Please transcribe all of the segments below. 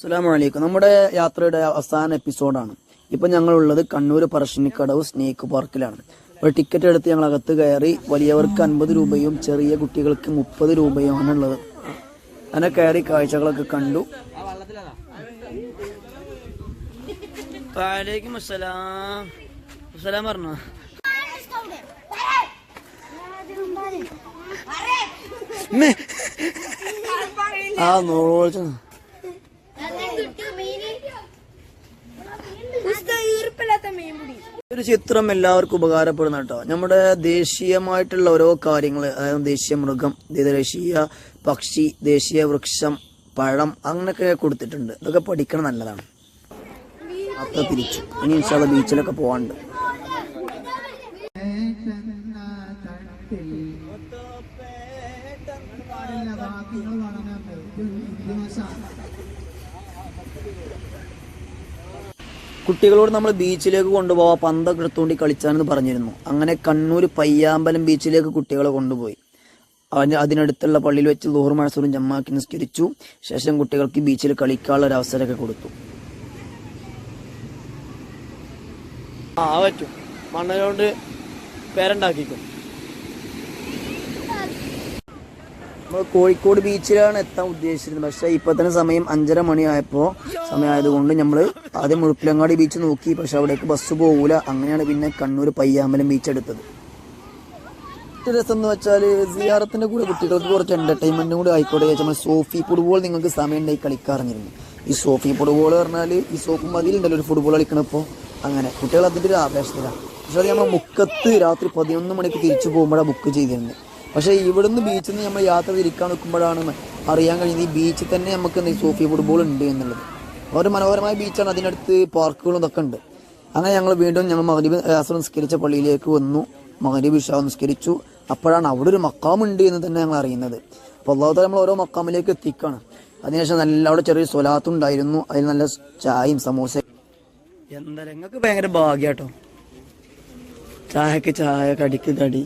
അസ്സലാമലൈക്കും. നമ്മുടെ യാത്രയുടെ അവസാന എപ്പിസോഡാണ്. ഇപ്പൊ ഞങ്ങളുള്ളത് കണ്ണൂർ പറശ്ശിനിക്കടവ് സ്നേക്ക് പാർക്കിലാണ്. ഒരു ടിക്കറ്റ് എടുത്ത് ഞങ്ങൾ അകത്ത് കയറി വലിയവർക്ക് അൻപത് രൂപയും ചെറിയ കുട്ടികൾക്ക് മുപ്പത് രൂപയുമാണ് ഉള്ളത് അങ്ങനെ കയറി കാഴ്ചകളൊക്കെ കണ്ടു. പറഞ്ഞോ? ആ മീൻപിടി ഒരു ചിത്രം എല്ലാവർക്കും ഉപകാരപ്പെടുന്ന കേട്ടോ. നമ്മുടെ ദേശീയമായിട്ടുള്ള ഓരോ കാര്യങ്ങൾ അതായത് ദേശീയ മൃഗം ദേശീയ പക്ഷി ദേശീയ വൃക്ഷം പഴം അങ്ങനെയൊക്കെ കൊടുത്തിട്ടുണ്ട്. ഇതൊക്കെ പഠിക്കണം നല്ലതാണ്. അപ്പൊ തിരിച്ചു. ഇനി ഇൻഷാല്ല ബീച്ചിലൊക്കെ പോകാനുണ്ട് കുട്ടികളോട് നമ്മൾ ബീച്ചിലേക്ക് കൊണ്ടുപോവാ. പന്തൊക്കെ എടുത്തുകൊണ്ട് കളിച്ചാണെന്ന് പറഞ്ഞിരുന്നു. അങ്ങനെ കണ്ണൂർ പയ്യാമ്പലം ബീച്ചിലേക്ക് കുട്ടികളെ കൊണ്ടുപോയി. അവന് അതിനടുത്തുള്ള പള്ളിയിൽ വെച്ച് ലോഹർ മഴസൂറും ജമ്മാക്കി നിസ്കരിച്ചു. ശേഷം കുട്ടികൾക്ക് ബീച്ചിൽ കളിക്കാനുള്ള ഒരു അവസരമൊക്കെ കൊടുത്തു. ആ പറ്റും. മണ്ണിലോണ്ട് പേരുണ്ടാക്കിക്കും. നമ്മൾ കോഴിക്കോട് ബീച്ചിലാണ് എത്താൻ ഉദ്ദേശിച്ചിരുന്നത്. പക്ഷെ ഇപ്പൊ തന്നെ സമയം അഞ്ചര മണിയായപ്പോൾ സമയമായതുകൊണ്ട് നമ്മൾ ആദ്യം മുഴുപ്പിലങ്ങാടി ബീച്ച് നോക്കി. പക്ഷെ അവിടേക്ക് ബസ് പോകൂല അങ്ങനെയാണ് പിന്നെ കണ്ണൂർ പയ്യാമ്പലം ബീച്ച് എടുത്തത്. രസം എന്ന് വെച്ചാൽ സിയാറത്തിന്റെ കൂടെ കുട്ടികൾക്ക് കുറച്ച് എന്റർടൈൻമെന്റും കൂടെ ആയിക്കോട്ടെ നമ്മൾ സോഫി ഫുട്ബോൾ നിങ്ങൾക്ക് സമയം ഉണ്ടായി കളിക്കാറിഞ്ഞിരുന്നു ഈ സോഫി ഫുട്ബോൾ പറഞ്ഞാൽ ഈ സോപ്പ് മതിയിലുണ്ടല്ലോ ഒരു ഫുട്ബോൾ കളിക്കണപ്പോൾ അങ്ങനെ കുട്ടികൾ അതിന്റെ ഒരു ആവേശത്തിലാണ്. പക്ഷെ അത് നമ്മൾ മുക്കത്ത് രാത്രി പതിനൊന്ന് മണിക്ക് തിരിച്ചു പോകുമ്പോഴാണ് ബുക്ക് ചെയ്തിരുന്നത്. പക്ഷേ ഇവിടുന്ന് ബീച്ചിൽ നിന്ന് നമ്മൾ യാത്ര തിരിക്കാൻ നിൽക്കുമ്പോഴാണ് അറിയാൻ കഴിയുന്നത് ഈ ബീച്ചിൽ തന്നെ നമുക്ക് സോഫി ഫുട്ബോൾ ഉണ്ട് എന്നുള്ളത്. ഒരു മനോഹരമായ ബീച്ചാണ് അതിനടുത്ത് പാർക്കുകളും ഇതൊക്കെ ഉണ്ട്. അങ്ങനെ ഞങ്ങൾ വീണ്ടും ഞങ്ങൾ മകരീബ് ആസർ നിസ്കരിച്ച പള്ളിയിലേക്ക് വന്നു. മകരീബ് ഇഷാ നിസ്കരിച്ചു. അപ്പോഴാണ് അവിടെ ഒരു മക്കാമുണ്ട് എന്ന് തന്നെ ഞങ്ങൾ അറിയുന്നത്. അപ്പോൾ അള്ളാഹുത്താല നമ്മൾ ഓരോ മക്കാമിലേക്ക് എത്തിക്കാണ്. അതിനുശേഷം നല്ല അവിടെ ചെറിയ സ്വലാത്തും ഉണ്ടായിരുന്നു. അതിൽ നല്ല ചായയും സമൂസ എന്താ നിങ്ങൾക്ക് ഭയങ്കര ഭാഗ്യാട്ടോ. ചായക്ക് ചായ കടിക്ക് കടി.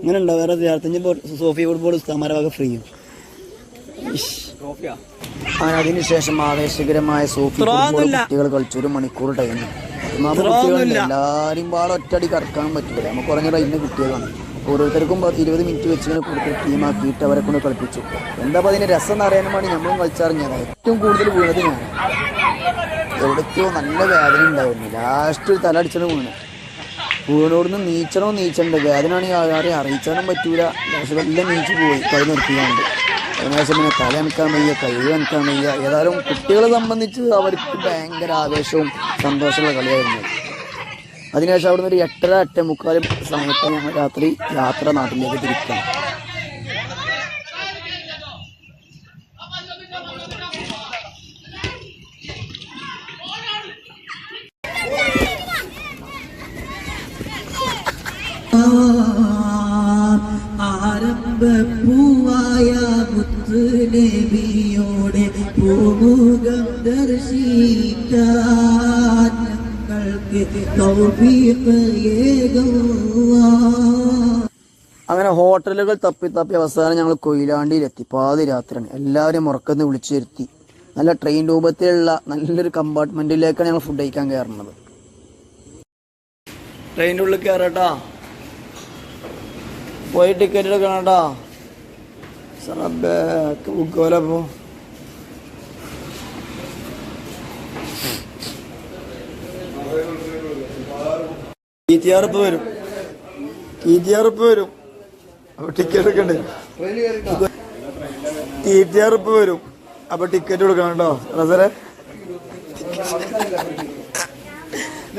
ഇങ്ങനെ ഉണ്ടോ വേറെ വിദ്യാർത്ഥി സോഫിയ ഫുട്ബോൾ ഉസ്താമാരെ വക ഫ്രീയും അങ്ങനെ അതിനുശേഷം ആവേശകരമായ സോഫി ഫുട്ബോൾ കുട്ടികൾ കളിച്ചു ഒരു മണിക്കൂർ ടൈം എല്ലാരും പാടെ ഒറ്റടി കറക്കാൻ പറ്റില്ല നമുക്ക് കുറഞ്ഞ ടൈമിന് കുട്ടികളാണ് ഓരോരുത്തർക്കും ഇരുപത് മിനിറ്റ് വെച്ച് ഇങ്ങനെ കൊടുത്ത് ടീമാക്കിയിട്ട് അവരെ കൊണ്ട് കളിപ്പിച്ചു. എന്താ അതിന്റെ രസം എന്ന് അറിയാനും വേണ്ടി നമ്മളും കളിച്ചറിഞ്ഞത് ഏറ്റവും കൂടുതൽ വീണത് ഞാൻ എവിടേക്കോ നല്ല വേദന ഉണ്ടായിരുന്നു. ലാസ്റ്റ് ഒരു തല അടിച്ചത് വീണ്. വീണോടുന്ന് നീച്ചണോ നീച്ചണ്ടത്? അതിനാണ് ഈ ആരെയും അറിയിച്ചാലും പറ്റൂല. പക്ഷെ എല്ലാം നീച്ചു പോയി കൈ നിർത്തിയാണ്ട് അതിനുശേഷം പിന്നെ തല അനക്കാൻ വയ്യ കൈ അനക്കാൻ വയ്യ. ഏതായാലും കുട്ടികളെ സംബന്ധിച്ച് അവർക്ക് ഭയങ്കര ആവേശവും സന്തോഷമുള്ള കളിയായിരുന്നു. അതിനുശേഷം അവിടുന്ന് ഒരു എട്ടര എട്ടേ മുക്കാലും സമയത്ത് ഞങ്ങൾ രാത്രി യാത്ര നാട്ടിലേക്ക് തിരിക്കണം ആരംഭപ്പൂവായ മുത്തുനബിയോടെ പൂമുഖം ദർശിക്കാൻ അങ്ങനെ ഹോട്ടലുകൾ തപ്പി തപ്പി അവസാനം ഞങ്ങൾ കൊയിലാണ്ടിയിലെത്തി. പാതി രാത്രിയാണ്. എല്ലാവരും ഉറക്കന്ന് വിളിച്ചു വരുത്തി. നല്ല ട്രെയിൻ രൂപത്തിലുള്ള നല്ലൊരു കമ്പാർട്ട്മെന്റിലേക്കാണ് ഞങ്ങൾ ഫുഡ് കഴിക്കാൻ കയറുന്നത്. ട്രെയിനുള്ളിൽ ഉള്ളിൽ കയറട്ടാ. പോയി ടിക്കറ്റ് എടുക്കണട്ടാ ബുക്കോലപ്പോ ബുക്ക് പോലെ പോ. ഇപ്പൊ വരും. ടി വരും. അപ്പോൾ ടിക്കറ്റ് എടുക്കണ്ടേ? ഇപ്പൊ വരും. അപ്പോൾ ടിക്കറ്റ് കൊടുക്കണം കേട്ടോ സാറെ.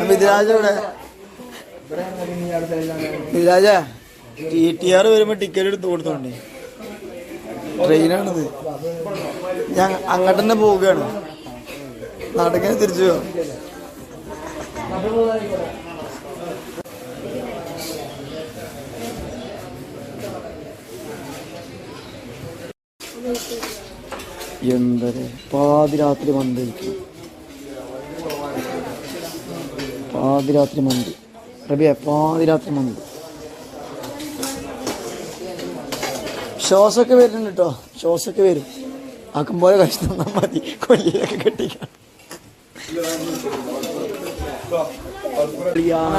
മിഥിരാജ ഇവിടെ മിഥിരാജ? ടി ടി ആർ വരുമ്പോ ടിക്കറ്റ് എടുത്ത് കൊടുത്തോണ്ടേ. ട്രെയിനാണിത്. ഞാൻ അങ്ങോട്ട് തന്നെ പോവുകയാണ്. നാട്ടിങ്ങനെ തിരിച്ചു എന്തൊരു പാതിരാത്രി മന്തി പാതിരാത്രി മന്തി. റബിയ പാതിരാത്രി മന്തി. ഷോസൊക്കെ വരുന്നുണ്ട് കേട്ടോ ഷോസൊക്കെ വരും. ആക്കും പോലെ കഴിച്ചു തന്നാൽ മതി. കൊല്ലിയിലൊക്കെ കെട്ടിക്കാം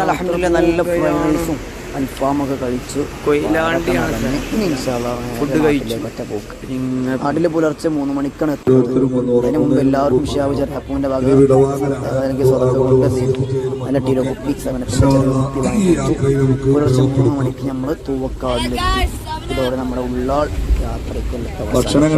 അലഹമില്ല നല്ല ഫ്രൈസും അൽഫാമൊക്കെ കഴിച്ചു. ഫുഡ് കഴിച്ചു. നാട്ടിൽ പുലർച്ചെ മൂന്ന് മണിക്കാണ് എത്തുന്നത്. അതിന് മുമ്പ് എല്ലാവർക്കും ഷിയാബ് ചെറിയപ്പൂവിന്റെ ഭാഗത്ത് സ്വതന്ത്ര നല്ല കുപ്പി പുലർച്ചെ മൂന്ന് മണിക്ക് നമ്മൾ തൂവക്കാടിലെത്തി. ഇതോടെ നമ്മുടെ ഉള്ളാൾ യാത്രയ്ക്കുള്ള ഭക്ഷണം